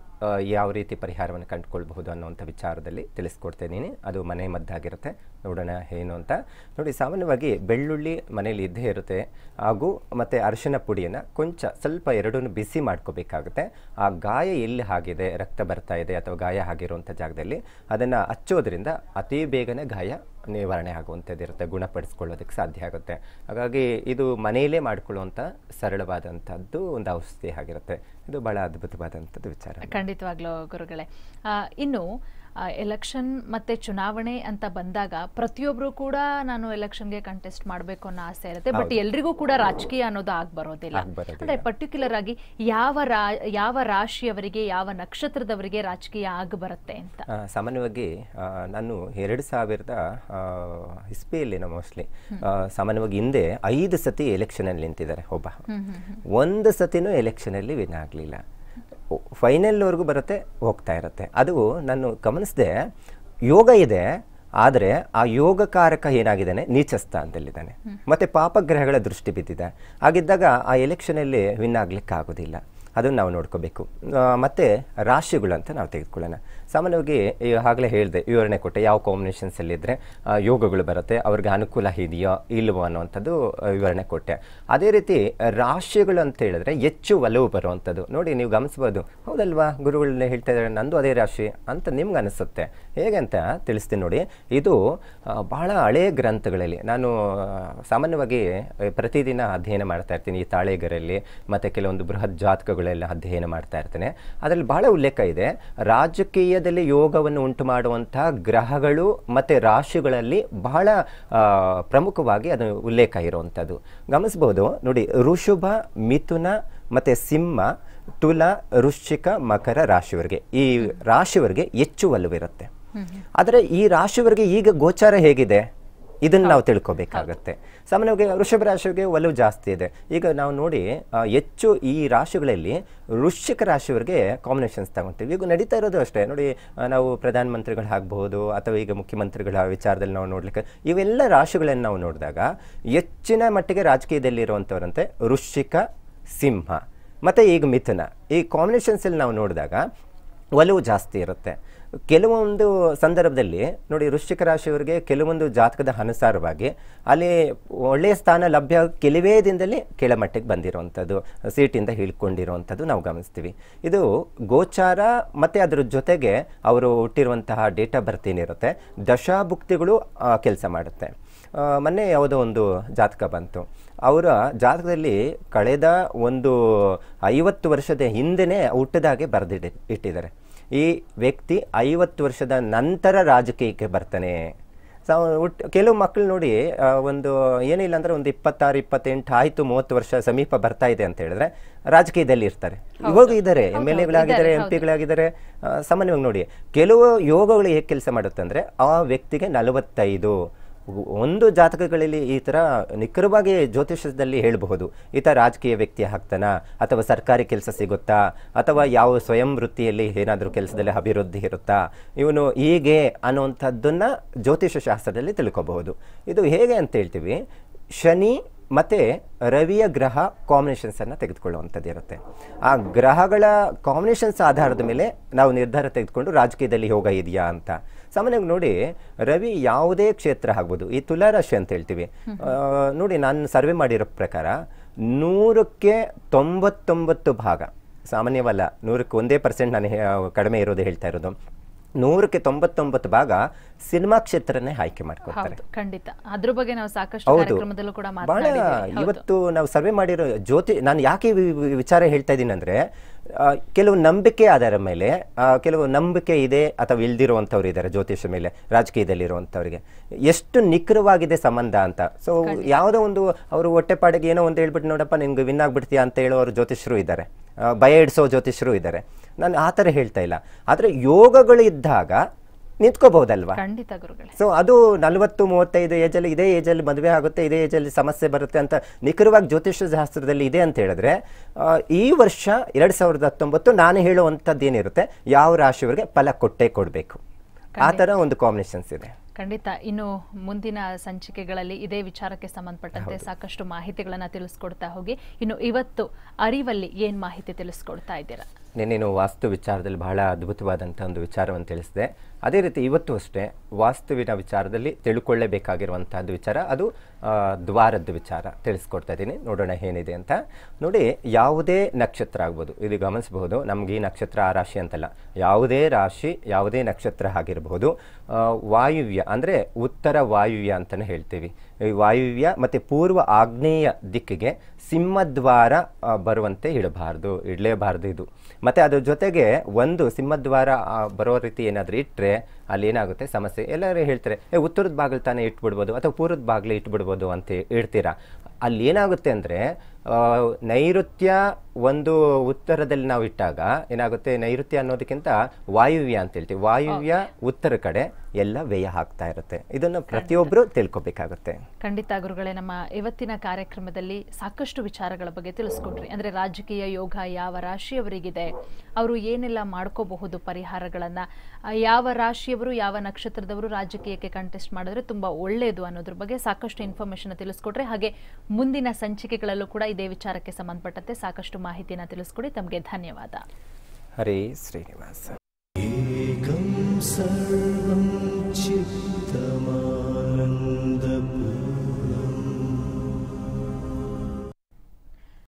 Speaker 3: ಯಾವ ರೀತಿ ಪರಿಹಾರವನ್ನು ಕಂಡುಕೊಳ್ಬಹುದು ಅನ್ನೋವಂಥ ವಿಚಾರದಲ್ಲಿ ತಿಳಿಸ್ಕೊಡ್ತೇನೆ ಅದು ಮನೆ ಮದ್ದಾಗಿರುತ್ತೆ. ನೋಡೋಣ ಏನು ಅಂತ. ನೋಡಿ, ಸಾಮಾನ್ಯವಾಗಿ ಬೆಳ್ಳುಳ್ಳಿ ಮನೇಲಿ ಇದ್ದೇ ಇರುತ್ತೆ. ಹಾಗೂ ಮತ್ತು ಅರಿಶಿನ ಪುಡಿಯನ್ನು ಕೊಂಚ ಸ್ವಲ್ಪ ಎರಡೂ ಬಿಸಿ ಮಾಡ್ಕೋಬೇಕಾಗುತ್ತೆ. ಆ ಗಾಯ ಎಲ್ಲಿ ಆಗಿದೆ ರಕ್ತ ಬರ್ತಾ ಇದೆ ಅಥವಾ ಗಾಯ ಆಗಿರುವಂಥ ಜಾಗದಲ್ಲಿ, ಅದನ್ನು ಹಚ್ಚೋದ್ರಿಂದ ಅತಿ ಬೇಗನೆ ಗಾಯ ನಿವಾರಣೆ ಆಗುವಂಥದ್ದು ಇರುತ್ತೆ, ಗುಣಪಡಿಸ್ಕೊಳ್ಳೋದಕ್ಕೆ ಸಾಧ್ಯ ಆಗುತ್ತೆ. ಹಾಗಾಗಿ ಇದು ಮನೆಯಲ್ಲೇ ಮಾಡಿಕೊಳ್ಳುವಂಥ ಸರಳವಾದಂಥದ್ದು ಒಂದು ಔಷಧಿ ಆಗಿರುತ್ತೆ. ಇದು ಭಾಳ ಅದ್ಭುತವಾದಂಥದ್ದು ವಿಚಾರ.
Speaker 2: ಖಂಡಿತವಾಗ್ಲೂ ಗುರುಗಳೇ. ಇನ್ನು ಎಲೆಕ್ಷನ್ ಮತ್ತೆ ಚುನಾವಣೆ ಅಂತ ಬಂದಾಗ ಪ್ರತಿಯೊಬ್ರು ಕೂಡ ನಾನು ಎಲೆಕ್ಷನ್ಗೆ ಕಂಟೆಸ್ಟ್ ಮಾಡಬೇಕು ಅನ್ನೋ ಆಸೆ ಇರುತ್ತೆ. ಬಟ್ ಎಲ್ರಿಗೂ ಕೂಡ ರಾಜಕೀಯ ಅನ್ನೋದು ಆಗ್ ಬರೋದಿಲ್ಲ. ಅಂದ್ರೆ ಪರ್ಟಿಕ್ಯುಲರ್ ಆಗಿ ಯಾವ ರಾ ಯಾವ ರಾಶಿಯವರಿಗೆ ಯಾವ ನಕ್ಷತ್ರದವರಿಗೆ ರಾಜಕೀಯ ಆಗ ಬರುತ್ತೆ ಅಂತ
Speaker 3: ಸಾಮಾನ್ಯವಾಗಿ ನಾನು ಎರಡು ಸಾವಿರದ ಆ, ಇಸ್ವಿಯಲ್ಲೇನೋ ಮೋಸ್ಟ್ಲಿ ಸಾಮಾನ್ಯವಾಗಿ ಹಿಂದೆ ಐದು ಸತಿ ಎಲೆಕ್ಷನಲ್ಲಿ ನಿಂತಿದ್ದಾರೆ ಒಬ್ಬ. ಒಂದು ಸತಿನೂ ಎಲೆಕ್ಷನಲ್ಲಿ ವಿನ್ ಆಗಲಿಲ್ಲ. ಫೈನಲ್ವರೆಗೂ ಬರುತ್ತೆ ಹೋಗ್ತಾ ಇರುತ್ತೆ. ಅದು ನಾನು ಗಮನಿಸಿದೆ ಯೋಗ ಇದೆ ಆದರೆ ಆ ಯೋಗಕಾರಕ ಏನಾಗಿದ್ದಾನೆ? ನೀಚ ಸ್ಥಾನದಲ್ಲಿದ್ದಾನೆ ಮತ್ತೆ ಪಾಪಗ್ರಹಗಳ ದೃಷ್ಟಿ ಬಿದ್ದಿದೆ. ಹಾಗಿದ್ದಾಗ ಆ ಎಲೆಕ್ಷನಲ್ಲಿ ವಿನ್ ಆಗ್ಲಿಕ್ಕೆ ಆಗೋದಿಲ್ಲ ಅದನ್ನು ನಾವು ನೋಡ್ಕೋಬೇಕು. ಮತ್ತು ರಾಶಿಗಳು ಅಂತ ನಾವು ತೆಗೆದುಕೊಳ್ಳೋಣ. ಸಾಮಾನ್ಯವಾಗಿ ಆಗಲೇ ಹೇಳಿದೆ, ವಿವರಣೆ ಕೊಟ್ಟೆ ಯಾವ ಕಾಂಬಿನೇಷನ್ಸಲ್ಲಿದ್ದರೆ ಯೋಗಗಳು ಬರುತ್ತೆ, ಅವ್ರಿಗೆ ಅನುಕೂಲ ಇದೆಯೋ ಇಲ್ಲವೋ ಅನ್ನೋವಂಥದ್ದು ವಿವರಣೆ ಕೊಟ್ಟೆ. ಅದೇ ರೀತಿ, ರಾಶಿಗಳು ಅಂತ ಹೇಳಿದ್ರೆ ಹೆಚ್ಚು ಒಲವು ಬರುವಂಥದ್ದು. ನೋಡಿ, ನೀವು ಗಮನಿಸ್ಬೋದು. ಹೌದಲ್ವಾ, ಗುರುಗಳನ್ನ ಹೇಳ್ತಾ ಇದ್ದಾರೆ, ನಂದು ಅದೇ ರಾಶಿ ಅಂತ ನಿಮ್ಗೆ ಅನಿಸುತ್ತೆ. ಹೇಗೆ ಅಂತ ತಿಳಿಸ್ತೀನಿ ನೋಡಿ. ಇದು ಬಹಳ ಹಳೆಯ ಗ್ರಂಥಗಳಲ್ಲಿ, ನಾನು ಸಾಮಾನ್ಯವಾಗಿ ಪ್ರತಿದಿನ ಅಧ್ಯಯನ ಮಾಡ್ತಾ ಇರ್ತೀನಿ, ಈ ತಾಳೆಗರಲ್ಲಿ, ಮತ್ತು ಕೆಲವೊಂದು ಬೃಹತ್ ಜಾತಕಗಳೆಲ್ಲ ಅಧ್ಯಯನ ಮಾಡ್ತಾ ಇರ್ತೇನೆ. ಅದರಲ್ಲಿ ಬಹಳ ಉಲ್ಲೇಖ ಇದೆ. ರಾಜಕೀಯದಲ್ಲಿ ಯೋಗವನ್ನು ಉಂಟು ಮಾಡುವಂತಹ ಗ್ರಹಗಳು ಮತ್ತು ರಾಶಿಗಳಲ್ಲಿ ಬಹಳ ಪ್ರಮುಖವಾಗಿ ಅದು ಉಲ್ಲೇಖ ಇರುವಂಥದ್ದು. ಗಮನಿಸ್ಬೋದು ನೋಡಿ ಋಷುಭ ಮಿಥುನ ಮತ್ತು ಸಿಂಹ ತುಲ ವೃಶ್ಚಿಕ ಮಕರ ರಾಶಿಯವರಿಗೆ ಈ ರಾಶಿಯವರಿಗೆ ಹೆಚ್ಚು ಒಲವಿರುತ್ತೆ. ಆದರೆ ಈ ರಾಶಿಯವರಿಗೆ ಈಗ ಗೋಚಾರ ಹೇಗಿದೆ? ಇದನ್ನು ನಾವು ತಿಳ್ಕೊಬೇಕಾಗತ್ತೆ. ಸಾಮಾನ್ಯವಾಗಿ ವೃಷಭ ರಾಶಿಗೆ ಒಲವು ಜಾಸ್ತಿ ಇದೆ. ಈಗ ನಾವು ನೋಡಿ ಹೆಚ್ಚು ಈ ರಾಶಿಗಳಲ್ಲಿ ವೃಶ್ಚಿಕ ರಾಶಿಯವರಿಗೆ ಕಾಂಬಿನೇಷನ್ಸ್ ತಗೊಳ್ತೀವಿ. ಈಗ ನಡೀತಾ ಇರೋದು ಅಷ್ಟೇ. ನೋಡಿ ನಾವು ಪ್ರಧಾನಮಂತ್ರಿಗಳು ಆಗ್ಬಹುದು ಅಥವಾ ಈಗ ಮುಖ್ಯಮಂತ್ರಿಗಳ ವಿಚಾರದಲ್ಲಿ ನಾವು ನೋಡ್ಲಿಕ್ಕೆ ಇವೆಲ್ಲ ರಾಶಿಗಳನ್ನು ನಾವು ನೋಡಿದಾಗ ಹೆಚ್ಚಿನ ಮಟ್ಟಿಗೆ ರಾಜಕೀಯದಲ್ಲಿರುವಂಥವ್ರಂತೆ ವೃಶ್ಚಿಕ ಸಿಂಹ ಮತ್ತು ಈಗ ಮಿಥುನ. ಈ ಕಾಂಬಿನೇಷನ್ಸಲ್ಲಿ ನಾವು ನೋಡಿದಾಗ ಒಲವು ಜಾಸ್ತಿ ಇರುತ್ತೆ. ಕೆಲವೊಂದು ಸಂದರ್ಭದಲ್ಲಿ ನೋಡಿ ವೃಶ್ಚಿಕ ರಾಶಿಯವರಿಗೆ ಕೆಲವೊಂದು ಜಾತಕದ ಅನುಸಾರವಾಗಿ ಅಲ್ಲಿ ಒಳ್ಳೆಯ ಸ್ಥಾನ ಲಭ್ಯ ಕೆಲವೇ ದಿನದಲ್ಲಿ ಕೆಳಮಟ್ಟಕ್ಕೆ ಬಂದಿರುವಂಥದ್ದು, ಸೀಟಿಂದ ಹೀಳ್ಕೊಂಡಿರುವಂಥದ್ದು ನಾವು ಗಮನಿಸ್ತೀವಿ. ಇದು ಗೋಚಾರ ಮತ್ತು ಅದರ ಜೊತೆಗೆ ಅವರು ಹುಟ್ಟಿರುವಂತಹ ಡೇಟ್ ಆಫ್ ಬರ್ತ್ ಏನಿರುತ್ತೆ, ದಶಾಭುಕ್ತಿಗಳು ಕೆಲಸ ಮಾಡುತ್ತೆ. ಮೊನ್ನೆ ಯಾವುದೋ ಒಂದು ಜಾತಕ ಬಂತು. ಅವರ ಜಾತಕದಲ್ಲಿ ಕಳೆದ ಒಂದು ಐವತ್ತು ವರ್ಷದ ಹಿಂದೆನೇ ಹುಟ್ಟದಾಗೆ ಬರೆದಿಡಿ ಇಟ್ಟಿದ್ದಾರೆ. ಈ ವ್ಯಕ್ತಿ ಐವತ್ತು ವರ್ಷದ ನಂತರ ರಾಜಕೀಯಕ್ಕೆ ಬರ್ತಾನೆ. ಕೆಲವು ಮಕ್ಕಳು ನೋಡಿ ಒಂದು ಏನಿಲ್ಲ ಅಂದ್ರೆ ಒಂದು ಇಪ್ಪತ್ತಾರು ಇಪ್ಪತ್ತೆಂಟು ಆಯಿತು ಮೂವತ್ತು ವರ್ಷ ಸಮೀಪ ಬರ್ತಾ ಇದೆ ಅಂತ ಹೇಳಿದ್ರೆ ರಾಜಕೀಯದಲ್ಲಿ ಇರ್ತಾರೆ. ಇವಾಗ ಇದ್ದಾರೆ ಎಂ ಎಲ್ ಎಗಳಾಗಿದ್ದಾರೆ ಎಂ ಪಿಗಳಾಗಿದ್ದಾರೆ ಸಾಮಾನ್ಯವಾಗಿ ನೋಡಿ ಕೆಲವು ಯೋಗಗಳು ಹೇಗೆ ಕೆಲಸ ಮಾಡುತ್ತೆ ಅಂದರೆ ಆ ವ್ಯಕ್ತಿಗೆ ನಲವತ್ತೈದು ಒಂದು ಜಾತಕಗಳಲ್ಲಿ ಈ ಥರ ನಿಖರವಾಗಿ ಜ್ಯೋತಿಷ್ಯದಲ್ಲಿ ಹೇಳಬಹುದು. ಈತ ರಾಜಕೀಯ ವ್ಯಕ್ತಿ ಆಗ್ತಾನ? ಅಥವಾ ಸರ್ಕಾರಿ ಕೆಲಸ ಸಿಗುತ್ತಾ? ಅಥವಾ ಯಾವ ಸ್ವಯಂ ವೃತ್ತಿಯಲ್ಲಿ ಏನಾದರೂ ಕೆಲಸದಲ್ಲಿ ಅಭಿವೃದ್ಧಿ ಇರುತ್ತಾ? ಇವನು ಹೀಗೆ ಅನ್ನುವಂಥದ್ದನ್ನು ಜ್ಯೋತಿಷ್ಯ ಶಾಸ್ತ್ರದಲ್ಲಿ ತಿಳ್ಕೋಬಹುದು. ಇದು ಹೇಗೆ ಅಂತ ಹೇಳ್ತೀವಿ, ಶನಿ ಮತ್ತು ರವಿಯ ಗ್ರಹ ಕಾಂಬಿನೇಷನ್ಸನ್ನು ತೆಗೆದುಕೊಳ್ಳುವಂಥದ್ದು ಇರುತ್ತೆ. ಆ ಗ್ರಹಗಳ ಕಾಂಬಿನೇಷನ್ಸ್ ಆಧಾರದ ಮೇಲೆ ನಾವು ನಿರ್ಧಾರ ತೆಗೆದುಕೊಂಡು ರಾಜಕೀಯದಲ್ಲಿ ಯೋಗ ಇದೆಯಾ ಅಂತ. ಸಾಮಾನ್ಯವಾಗಿ ನೋಡಿ ರವಿ ಯಾವುದೇ ಕ್ಷೇತ್ರ ಆಗ್ಬೋದು. ಈ ತುಲಾರಾಶಿ ಅಂತ ಹೇಳ್ತೀವಿ. ನೋಡಿ ನಾನು ಸರ್ವೆ ಮಾಡಿರೋ ಪ್ರಕಾರ ನೂರಕ್ಕೆ ತೊಂಬತ್ತೊಂಬತ್ತು ಭಾಗ. ಸಾಮಾನ್ಯವಲ್ಲ ನೂರಕ್ಕೆ ಒಂದೇ ಪರ್ಸೆಂಟ್ ನಾನು ಕಡಿಮೆ ಇರೋದು ಹೇಳ್ತಾ ಇರೋದು. ನೂರಕ್ಕೆ ತೊಂಬತ್ತೊಂಬತ್ತು ಭಾಗ ಸಿನಿಮಾ ಕ್ಷೇತ್ರನೇ ಆಯ್ಕೆ ಮಾಡ್ಕೊಳ್ತಾರೆ
Speaker 2: ಖಂಡಿತ. ಅದ್ರ ಬಗ್ಗೆ ನಾವು ಸಾಕಷ್ಟು ಕಾರ್ಯಕ್ರಮದಲ್ಲೂ ಕೂಡ
Speaker 3: ಬಹಳ ಇವತ್ತು ನಾವು ಸರ್ವೆ ಮಾಡಿರೋ ಜ್ಯೋತಿ ನಾನು ಯಾಕೆ ವಿಚಾರ ಹೇಳ್ತಾ ಇದ್ದೀನಿ ಅಂದ್ರೆ ಕೆಲವು ನಂಬಿಕೆ ಆಧಾರ ಮೇಲೆ ಕೆಲವು ನಂಬಿಕೆ ಇದೆ ಅಥವಾ ಇಲ್ದಿರುವಂಥವ್ರು ಇದ್ದಾರೆ ಜ್ಯೋತಿಷ ಮೇಲೆ ರಾಜಕೀಯದಲ್ಲಿರುವಂಥವ್ರಿಗೆ. ಎಷ್ಟು ನಿಖರವಾಗಿದೆ ಸಂಬಂಧ ಅಂತ. ಸೊ ಯಾವುದೋ ಒಂದು ಅವರು ಹೊಟ್ಟೆಪಾಡಿಗೆ ಏನೋ ಒಂದು ಹೇಳ್ಬಿಟ್ಟು ನೋಡಪ್ಪ ನಿಮ್ಗೆ ವಿನ್ ಆಗ್ಬಿಡ್ತೀಯಾ ಅಂತ ಹೇಳೋರು ಜ್ಯೋತಿಷರು ಇದ್ದಾರೆ. ಭಯ ಇಡಿಸೋ ಜ್ಯೋತಿಷರು ಇದ್ದಾರೆ. ನಾನು ಆ ಥರ ಹೇಳ್ತಾ ಇಲ್ಲ. ಆದರೆ ಯೋಗಗಳು ಇದ್ದಾಗ ನಿಂತ್ಕೋಬಹುದಲ್ವಾ?
Speaker 2: ಖಂಡಿತ ಗುರುಗಳೇ.
Speaker 3: ಸೊ ಅದು ನಲವತ್ತು ಮೂವತ್ತೈದು ಏಜಲ್ಲಿ ಇದೇ ಏಜಲ್ಲಿ ಮದುವೆ ಆಗುತ್ತೆ ಇದೇ ಏಜಲ್ಲಿ ಸಮಸ್ಯೆ ಬರುತ್ತೆ ಅಂತ ನಿಖರವಾಗಿ ಜ್ಯೋತಿಷ್ಯ ಶಾಸ್ತ್ರದಲ್ಲಿ ಇದೆ ಅಂತ ಹೇಳಿದ್ರೆ ಈ ವರ್ಷ ಎರಡು ಸಾವಿರದ ಹತ್ತೊಂಬತ್ತು ನಾನು ಹೇಳುವಂಥದ್ದು ಏನಿರುತ್ತೆ ಯಾವ ರಾಶಿಯವರಿಗೆ ಫಲ ಕೊಟ್ಟೆ ಕೊಡಬೇಕು. ಆ ಥರ ಒಂದು ಕಾಂಬಿನೇಷನ್ಸ್ ಇದೆ.
Speaker 2: ಖಂಡಿತ. ಇನ್ನು ಮುಂದಿನ ಸಂಚಿಕೆಗಳಲ್ಲಿ ಇದೇ ವಿಚಾರಕ್ಕೆ ಸಂಬಂಧಪಟ್ಟಂತೆ ಸಾಕಷ್ಟು ಮಾಹಿತಿಗಳನ್ನು ತಿಳಿಸ್ಕೊಡ್ತಾ ಹೋಗಿ ಇನ್ನು ಇವತ್ತು ಅರಿವಲ್ಲಿ ಏನು ಮಾಹಿತಿ ತಿಳಿಸ್ಕೊಡ್ತಾ ಇದ್ದೀರಾ?
Speaker 3: ನಿನ್ನೇನು ವಾಸ್ತು ವಿಚಾರದಲ್ಲಿ ಬಹಳ ಅದ್ಭುತವಾದಂಥ ಒಂದು ವಿಚಾರವನ್ನು ತಿಳಿಸಿದೆ. ಅದೇ ರೀತಿ ಇವತ್ತು ಅಷ್ಟೇ ವಾಸ್ತುವಿನ ವಿಚಾರದಲ್ಲಿ ತಿಳ್ಕೊಳ್ಳೇಬೇಕಾಗಿರುವಂತಹದ್ದು ವಿಚಾರ, ಅದು ದ್ವಾರದ್ದು ವಿಚಾರ ತಿಳಿಸ್ಕೊಡ್ತಾ ಇದ್ದೀನಿ. ನೋಡೋಣ ಏನಿದೆ ಅಂತ. ನೋಡಿ, ಯಾವುದೇ ನಕ್ಷತ್ರ ಆಗ್ಬೋದು. ಇದು ಗಮನಿಸಬಹುದು, ನಮ್ಗೆ ಈ ನಕ್ಷತ್ರ ಆ ರಾಶಿ ಅಂತಲ್ಲ. ಯಾವುದೇ ರಾಶಿ, ಯಾವುದೇ ನಕ್ಷತ್ರ ಆಗಿರಬಹುದು. ವಾಯುವ್ಯ ಅಂದರೆ ಉತ್ತರ ವಾಯುವ್ಯ ಅಂತಲೇ ಹೇಳ್ತೀವಿ. ಈ ವಾಯುವ್ಯ ಮತ್ತು ಪೂರ್ವ ಆಗ್ನೇಯ ದಿಕ್ಕಿಗೆ ಸಿಂಹದ್ವಾರ ಬರುವಂತೆ ಇಡಬಾರ್ದು, ಇಡಲೇಬಾರ್ದು ಇದು. ಮತ್ತು ಅದ್ರ ಜೊತೆಗೆ ಒಂದು ಸಿಂಹದ್ವಾರ ಬರೋ ರೀತಿ ಏನಾದರೂ ಇಟ್ಟರೆ ಅಲ್ಲಿ ಏನಾಗುತ್ತೆ? ಸಮಸ್ಯೆ. ಎಲ್ಲರೂ ಹೇಳ್ತಾರೆ, ಏ, ಉತ್ತರದ ಬಾಗಿಲು ತಾನೇ ಇಟ್ಬಿಡ್ಬೋದು ಅಥವಾ ಪೂರ್ವದ ಬಾಗಿಲು ಇಟ್ಬಿಡ್ಬೋದು ಅಂತ ಹೇಳ್ತೀರಾ? ಅಲ್ಲಿ ಏನಾಗುತ್ತೆ ಅಂದರೆ ನೈಋತ್ಯ ಒಂದು ಉತ್ತರದಲ್ಲಿ ನಾವು ಇಟ್ಟಾಗ ಏನಾಗುತ್ತೆ ನೈಋತ್ಯ ಅನ್ನೋದಕ್ಕಿಂತ ವಾಯುವ್ಯ ಅಂತ ಹೇಳ್ತೀವಿ. ವಾಯುವ್ಯ ಉತ್ತರ ಕಡೆ ಎಲ್ಲ ವ್ಯಯ ಆಗ್ತಾ ಇರುತ್ತೆ. ಇದನ್ನು ಪ್ರತಿಯೊಬ್ಬರು ತಿಳ್ಕೊಬೇಕಾಗುತ್ತೆ.
Speaker 2: ಖಂಡಿತ ಗುರುಗಳೇ ನಮ್ಮ ಇವತ್ತಿನ ಕಾರ್ಯಕ್ರಮದಲ್ಲಿ ಸಾಕಷ್ಟು ವಿಚಾರಗಳ ಬಗ್ಗೆ ತಿಳಿಸ್ಕೊಟ್ರಿ. ಅಂದ್ರೆ ರಾಜಕೀಯ ಯೋಗ ಯಾವ ರಾಶಿಯವರಿಗಿದೆ ಅವರು ಏನೆಲ್ಲ ಮಾಡ್ಕೋಬಹುದು ಪರಿಹಾರಗಳನ್ನ ಯಾವ ರಾಶಿಯವರು ಯಾವ ನಕ್ಷತ್ರದವರು ರಾಜಕೀಯಕ್ಕೆ ಕಂಟೆಸ್ಟ್ ಮಾಡಿದ್ರೆ ತುಂಬಾ ಒಳ್ಳೆಯದು ಅನ್ನೋದ್ರ ಬಗ್ಗೆ ಸಾಕಷ್ಟು ಇನ್ಫಾರ್ಮೇಶನ್ ತಿಳಿಸ್ಕೊಟ್ರೆ ಹಾಗೆ ಮುಂದಿನ ಸಂಚಿಕೆಗಳಲ್ಲೂ ಕೂಡ ಇದೇ ವಿಚಾರಕ್ಕೆ ಸಂಬಂಧಪಟ್ಟಂತೆ ಸಾಕಷ್ಟು ಮಾಹಿತಿಯನ್ನು ತಿಳಿಸ್ಕೊಡಿ. ತಮಗೆ ಧನ್ಯವಾದ.
Speaker 3: ಹರೇ ಶ್ರೀನಿವಾಸ.